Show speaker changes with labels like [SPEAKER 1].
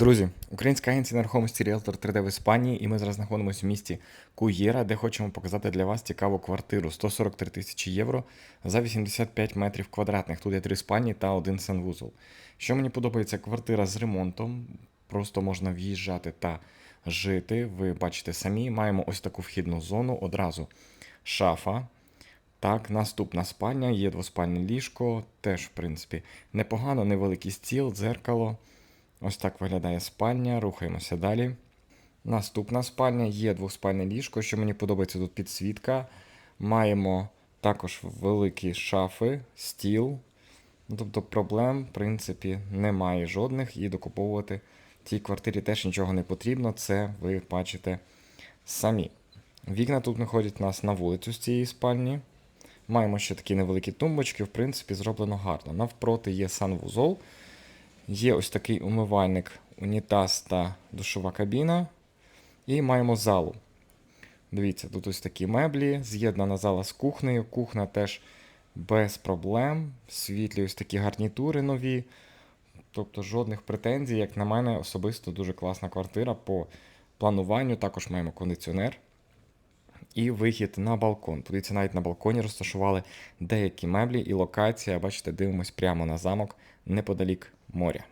[SPEAKER 1] Друзі, українська агенція нерухомості Realtor 3D в Іспанії, і ми зараз знаходимося в місті Куєра, де хочемо показати для вас цікаву квартиру 143 тисячі євро за 85 метрів квадратних. Тут є три спальні та один санвузол. Що мені подобається, квартира з ремонтом, просто можна в'їжджати та жити. Ви бачите самі, маємо ось таку вхідну зону, одразу шафа. Так, наступна спальня, є двоспальне ліжко, теж, в принципі, непогано, невеликий стіл, дзеркало. Ось так виглядає спальня. Рухаємося далі. Наступна спальня є двоспальне ліжко. Що мені подобається тут підсвітка. Маємо також великі шафи, стіл. Ну, Тобто проблем, в принципі, немає жодних, і докуповувати в цій квартирі теж нічого не потрібно. Це ви бачите самі. Вікна тут виходять нас на вулицю з цієї спальні. Маємо ще такі невеликі тумбочки, в принципі, зроблено гарно. Навпроти є санвузол. Є ось такий умивальник, унітаз та душова кабіна. І маємо залу. Дивіться, тут ось такі меблі, з'єднана зала з кухнею. Кухня теж без проблем. Світлі ось такі гарнітури нові. Тобто жодних претензій, як на мене, особисто дуже класна квартира по плануванню. Також маємо кондиціонер. І вихід на балкон. Подивіться, навіть на балконі розташували деякі меблі і локація. Бачите, дивимось прямо на замок неподалік моря.